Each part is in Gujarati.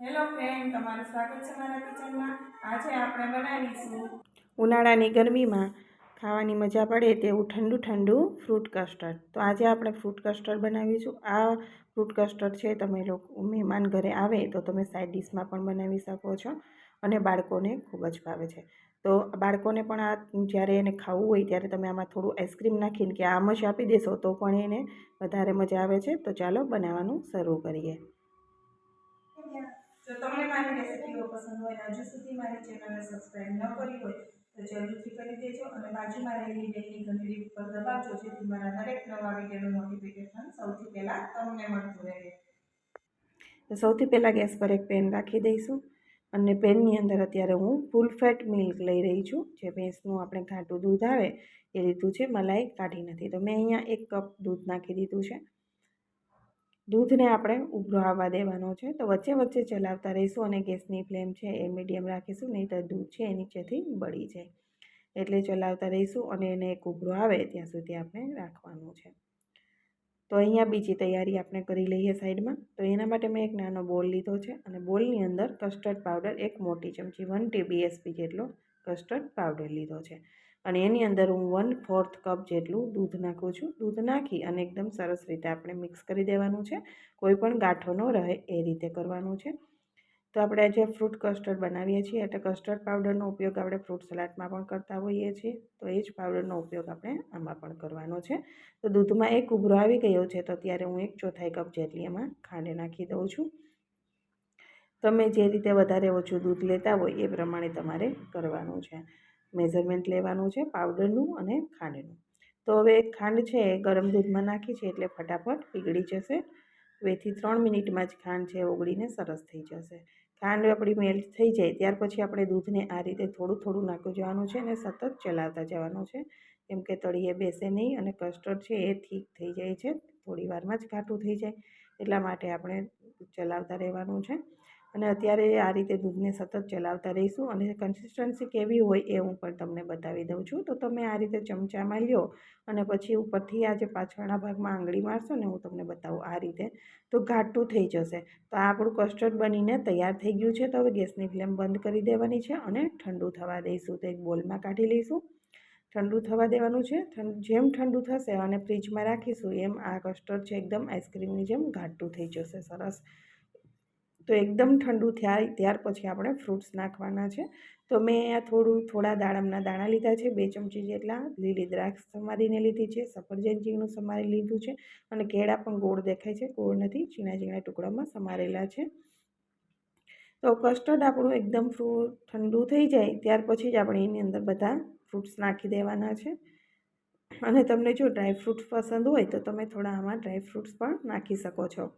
હેલો ફ્રેન્ડ તમારું સ્વાગત છે મારા કિચનમાં. આજે આપણે બનાવીશું ઉનાળાની ગરમીમાં ખાવાની મજા પડે તેવું ઠંડુ ઠંડુ ફ્રૂટ કસ્ટર્ડ તો આજે આપણે ફ્રૂટ કસ્ટર્ડ બનાવીશું. આ ફ્રૂટ કસ્ટર્ડ છે, તમે લોકો, મહેમાન ઘરે આવે તો તમે સાઈડ ડિશમાં પણ બનાવી શકો છો અને બાળકોને ખૂબ જ ભાવે છે. તો બાળકોને પણ આ, જ્યારે એને ખાવું હોય ત્યારે તમે આમાં થોડું આઈસ્ક્રીમ નાખીને કે આમ જ આપી દેશો તો પણ એને વધારે મજા આવે છે. તો ચાલો બનાવવાનું શરૂ કરીએ. જો તમને મારી રેસિપીઓ પસંદ હોય હજુ સુધી મારી ચેનલને સબસ્ક્રાઈબ ન કરી હોય તો જરૂરથી કરી દેજો અને બાજુમાં રહેલી બેલની ઘંટડી ઉપર દબાવજો, જેથી મારા દરેક નવા વિડીયોનું નોટિફિકેશન સૌથી પહેલાં તમને મળતું રહે. તો સૌથી પહેલાં ગેસ પર એક પેન રાખી દઈશું અને પેનની અંદર અત્યારે હું ફૂલ ફેટ મિલ્ક લઈ રહી છું. જે ભેંસનું આપણે ઘાટું દૂધ આવે એ લીધું છે, મલાઈ કાઢી નથી. તો મેં અહીંયા એક કપ દૂધ નાખી દીધું છે. દૂધને આપણે ઉભરો આવવા દેવાનો છે. તો વચ્ચે વચ્ચે ચલાવતા રહીશું અને ગેસની ફ્લેમ છે એ મીડિયમ રાખીશું, નહીં તો દૂધ છે એ નીચેથી બળી જાય. એટલે ચલાવતા રહીશું અને એને એક ઉભરો આવે ત્યાં સુધી આપણે રાખવાનું છે. તો અહીંયા બીજી તૈયારી આપણે કરી લઈએ સાઈડમાં. તો એના માટે મેં એક નાનો બોલ લીધો છે અને બોલની અંદર કસ્ટર્ડ પાવડર, એક મોટી ચમચી વન ટીબીએસપી જેટલો કસ્ટર્ડ પાવડર લીધો છે. અને એની અંદર હું વન ફોર્થ કપ જેટલું દૂધ નાખું છું. દૂધ નાખી અને એકદમ સરસ રીતે આપણે મિક્સ કરી દેવાનું છે. કોઈ પણ ગાંઠો ન રહે એ રીતે કરવાનું છે. તો આપણે જે ફ્રૂટ કસ્ટર્ડ બનાવીએ છીએ, એટલે કસ્ટર્ડ પાવડરનો ઉપયોગ આપણે ફ્રૂટ સલાડમાં પણ કરતા હોઈએ છીએ. તો એ જ પાવડરનો ઉપયોગ આપણે આમાં પણ કરવાનો છે. તો દૂધમાં એક ઉભરો આવી ગયો છે, તો ત્યારે હું એક ચોથાઈ કપ જેટલી એમાં ખાંડ નાખી દઉં છું. તમે જે રીતે વધારે ઓછું દૂધ લેતા હોય એ પ્રમાણે તમારે કરવાનું છે. મેઝરમેન્ટ લેવાનું છે, પાવડરનું અને ખાંડનું. તો હવે ખાંડ છે એ ગરમ દૂધમાં નાખી છે એટલે ફટાફટ પીગળી જશે. બેથી ત્રણ મિનિટમાં જ ખાંડ છે ઓગળીને સરસ થઈ જશે. ખાંડ આપણી મેલ્ટ થઈ જાય ત્યાર પછી આપણે દૂધને આ રીતે થોડું થોડું નાખી જવાનું છે અને સતત ચલાવતા જવાનું છે. કેમ કે તળીએ બેસે નહીં અને કસ્ટર્ડ છે એ થીક થઈ જાય છે. થોડી વારમાં જ ઘાટું થઈ જાય. એટલા માટે આપણે ચલાવતા રહેવાનું છે. અને અત્યારે આ રીતે દૂધને સતત ચલાવતા રહીશું અને કન્સિસ્ટન્સી કેવી હોય એ હું પણ તમને બતાવી દઉં છું. તો તમે આ રીતે ચમચામાં લ્યો અને પછી ઉપરથી આ જે પાછળના ભાગમાં આંગળી મારશો ને હું તમને બતાવું આ રીતે, તો ઘાટું થઈ જશે. તો આ આપણું કસ્ટર્ડ બનીને તૈયાર થઈ ગયું છે. તો હવે ગેસની ફ્લેમ બંધ કરી દેવાની છે અને ઠંડુ થવા દઈશું. તો એક બોલમાં કાઢી લઈશું. ઠંડુ થવા દેવાનું છે. જેમ ઠંડુ થશે અને ફ્રીજમાં રાખીશું, એમ આ કસ્ટર્ડ છે, એકદમ આઈસ્ક્રીમની જેમ ઘાટું થઈ જશે. સરસ. તો એકદમ ઠંડુ થાય, ત્યાર પછી આપણે ફ્રૂટ્સ નાખવાના છે. તો મેં અહીંયા થોડું, થોડા દાડમના દાણા લીધા છે, બે ચમચી જેટલા લીલી દ્રાક્ષ સમારીને લીધી છે, સફરજન ઝીણું સમારી લીધું છે અને કેળા પણ ગોળ દેખાય છે, ગોળ નથી ઝીણા ઝીણા ટુકડામાં સમારેલા છે. તો કસ્ટર્ડ આપણું એકદમ ફ્રૂટ ઠંડુ થઈ જાય, ત્યાર પછી જ આપણે એની અંદર બધા ફ્રૂટ્સ નાખી દેવાના છે. અને તમને જો ડ્રાય ફ્રૂટ્સ પસંદ હોય તો તમે થોડા આમાં ડ્રાય ફ્રૂટ્સ પણ નાખી શકો છો.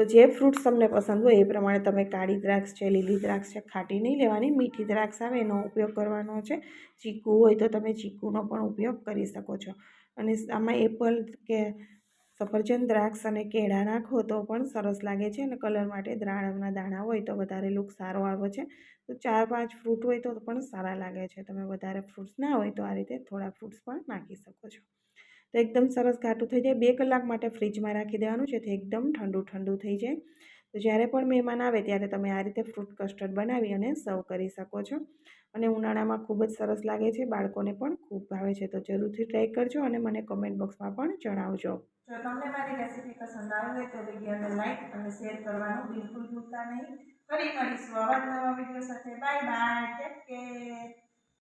તો જે ફ્રૂટ્સ તમને પસંદ હોય એ પ્રમાણે તમે કાળી દ્રાક્ષ છે, લીલી દ્રાક્ષ છે, ખાટી નહીં લેવાની, મીઠી દ્રાક્ષ આવે એનો ઉપયોગ કરવાનો છે. ચીકુ હોય તો તમે ચીકુનો પણ ઉપયોગ કરી શકો છો. અને આમાં એપલ કે સફરજન દ્રાક્ષ અને કેળા નાખો તો પણ સરસ લાગે છે અને કલર માટે દ્રાણના દાણા હોય તો વધારે લુક સારો આવે છે. તો ચાર પાંચ ફ્રૂટ હોય તો પણ સારા લાગે છે. તમે વધારે ફ્રૂટ્સ ના હોય તો આ રીતે થોડા ફ્રૂટ્સ પણ નાખી શકો છો. તો એકદમ સરસ ઘાટું થઈ જાય. બે કલાક માટે ફ્રીજમાં રાખી દેવાનું જેથી એકદમ ઠંડુ ઠંડુ થઈ જાય. તો જ્યારે પણ મહેમાન આવે ત્યારે તમે આ રીતે ફ્રૂટ કસ્ટર્ડ બનાવી અને સર્વ કરી શકો છો. અને ઉનાળામાં ખૂબ જ સરસ લાગે છે, બાળકોને પણ ખૂબ ભાવે છે. તો જરૂરથી ટ્રાય કરજો અને મને કમેન્ટ બોક્સમાં પણ જણાવજો. જો તમને મારી રેસીપી પસંદ આવી તો વિડીયોને લાઈક અને શેર કરવાનું બિલકુલ ભૂલતા નહીં. ફરી મળીશું નવા વીડિયો સાથે. Bye bye take care